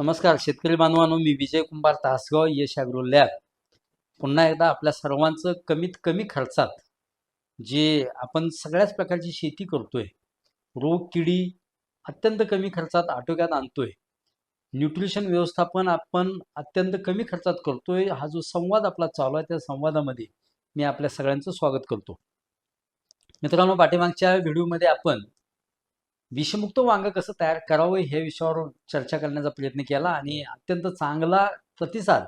नमस्कार शेतकरी बांधवांनो मी विजय कुंभार तासगाव यश ॲग्रो लॅब पुन्हा एकदा आपल्या सर्वांचं कमीत कमी खर्चात जे आपण सगळ्याच प्रकारची शेती करतोय रोग किडी अत्यंत कमी खर्चात आटोक्यात आणतोय. न्यूट्रिशन व्यवस्थापन आपण अत्यंत कमी खर्चात करतोय. हा जो संवाद आपला चालू आहे त्या संवादामध्ये मी आपल्या सगळ्यांचं स्वागत करतो. मित्रांनो पाठीमागच्या व्हिडिओमध्ये आपण विषमुक्त वांग कसं तयार करावं ह्या विषयावर चर्चा करण्याचा प्रयत्न केला आणि अत्यंत चांगला प्रतिसाद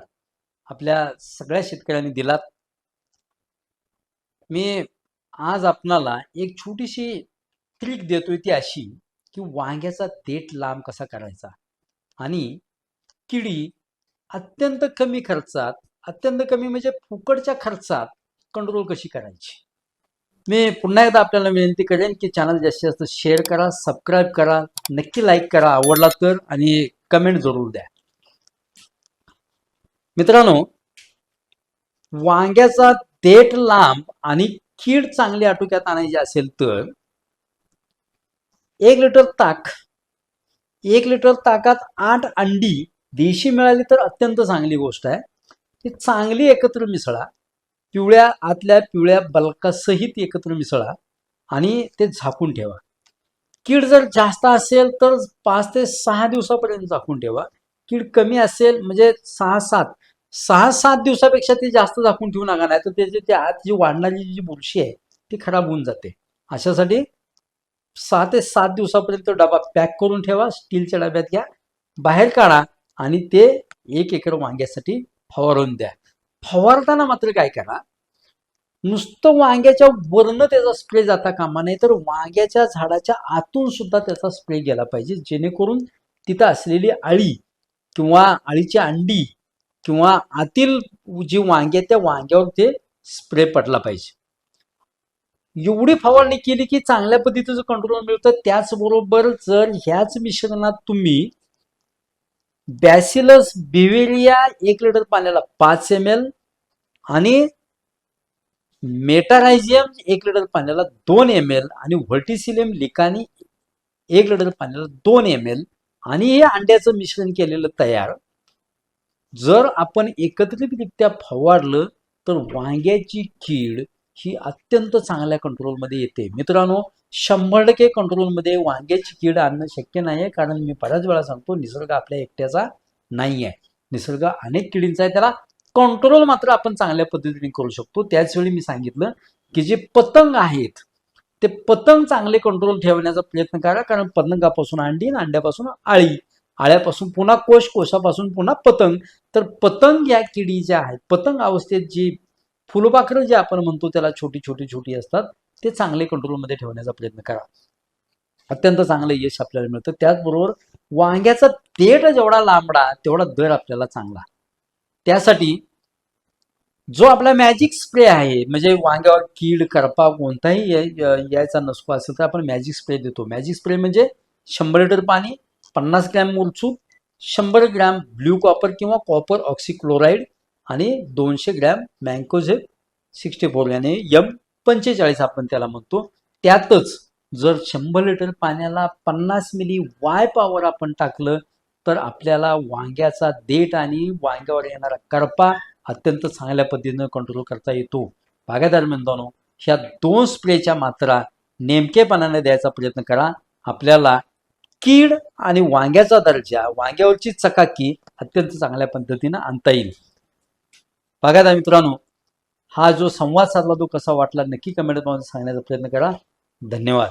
आपल्या सगळ्या शेतकऱ्यांनी दिलात. मी आज आपणाला एक छोटीशी ट्रिक देतोय ती अशी की वांग्याचा देठ लांब कसा करायचा आणि किडी अत्यंत कमी खर्चात अत्यंत कमी म्हणजे फुकटच्या खर्चात कंट्रोल कशी करायची? मी पुन्हा एकदा आपल्याला विनंती करेन की चॅनल जास्तीत जास्त शेअर करा सबस्क्राईब करा नक्की लाईक करा आवडला तर आणि कमेंट जरूर द्या. मित्रांनो वांग्याचा देठ लांब आणि कीड चांगली आटोक्यात आणायची असेल तर एक लिटर ताक एक लिटर ताकात आठ अंडी देशी मिळाली तर अत्यंत चांगली गोष्ट आहे. ती चांगली एकत्र मिसळा. पिवळ्या आतल्या पिवळ्या बलकासहित एकत्र मिसळा आणि ते झाकून ठेवा. कीड जर जास्त असेल तर पाच ते सहा दिवसापर्यंत झाकून ठेवा. कीड कमी असेल म्हणजे सहा सात सहा सात दिवसापेक्षा ती जास्त झाकून ठेवू नका नाही तर त्याची त्या आत जी वाढणारी जी बुरशी आहे ती खराब होऊन जाते. अशासाठी सहा ते सात दिवसापर्यंत डबा पॅक करून ठेवा स्टीलच्या डब्यात घ्या बाहेर काढा आणि ते एक एकर वांग्यासाठी फवारून द्या. फवारताना मात्र काय करा? नुसतं वांग्याच्या वरनं त्याचा स्प्रे जाता कामा नाही तर वांग्याच्या झाडाच्या आतून सुद्धा त्याचा स्प्रे गेला पाहिजे. जेणेकरून तिथं असलेली आळी किंवा आळीची अंडी किंवा आतील जी वांगे त्या वांग्यावर ते स्प्रे पडला पाहिजे. एवढी फवारणी केली की चांगल्या पद्धतीचं कंट्रोल मिळतं. त्याचबरोबर जर ह्याच मिश्रणात तुम्ही बॅसिलस बिवेरिया एक लिटर पाण्याला पाच एम एल आणि मेटारायझियम एक लिटर पाण्याला दोन एम एल आणि व्हर्टिसिलियम लिकानी एक लिटर पाण्याला दोन एम एल आणि हे अंड्याचं मिश्रण केलेलं तयार. जर आपण एकत्रितरित्या फवारलं तर वांग्याची कीड ही अत्यंत चांगल्या कंट्रोलमध्ये येते. मित्रांनो शंभर टक्के कंट्रोलमध्ये वांग्याची कीड आणणं शक्य नाही आहे कारण मी बऱ्याच वेळा सांगतो निसर्ग आपल्या एकट्याचा नाही आहे निसर्ग अनेक किडींचा आहे त्याला कंट्रोल मात्र आपण चांगल्या पद्धतीने करू शकतो. त्याचवेळी मी सांगितलं की जे पतंग आहेत ते पतंग चांगले कंट्रोल ठेवण्याचा प्रयत्न करा कारण पतंगापासून अंडी आणि अंड्यापासून आळी आळ्यापासून पुन्हा कोश कोशापासून पुन्हा पतंग. तर पतंग या किडी ज्या आहेत पतंग अवस्थेत जी फुलपाखरं जे आपण म्हणतो त्याला छोटी छोटी छोटी असतात ते चांगले कंट्रोलमध्ये ठेवण्याचा प्रयत्न करा. अत्यंत चांगलं यश आपल्याला मिळतं. त्याचबरोबर वांग्याचा देठ जेवढा लांबडा तेवढा दर आपल्याला चांगला. त्यासाठी जो आपला मॅजिक स्प्रे आहे म्हणजे वांग्यावर कीड करपा कोणताही यायचा नसतो असेल तर आपण मॅजिक स्प्रे देतो. मॅजिक स्प्रे म्हणजे शंभर लिटर पाणी पन्नास ग्रॅम मूलचूप शंभर ग्रॅम ब्ल्यू कॉपर किंवा कॉपर ऑक्सिक्लोराईड आणि दोनशे ग्रॅम मँकोझेप सिक्स्टी फोर याने यम पंचेचाळीस आपण त्याला म्हणतो. त्यातच जर शंभर लिटर पाण्याला पन्नास मिली वाय पॉवर आपण टाकलं तर आपल्याला वांग्याचा देठ आणि वांग्यावर येणारा करपा अत्यंत चांगल्या पद्धतीनं कंट्रोल करता येतो. बागायदार मित्रांनो ह्या दोन स्प्रेच्या मात्रा नेमकेपणाने द्यायचा प्रयत्न करा. आपल्याला कीड आणि वांग्याचा दर्जा वांग्यावरची चकाकी अत्यंत चांगल्या पद्धतीनं आणता येईल. बागायदार मित्रांनो हा जो संवाद साधला तो कसा वाटला नक्की कमेंटमध्ये सांगण्याचा प्रयत्न करा. धन्यवाद.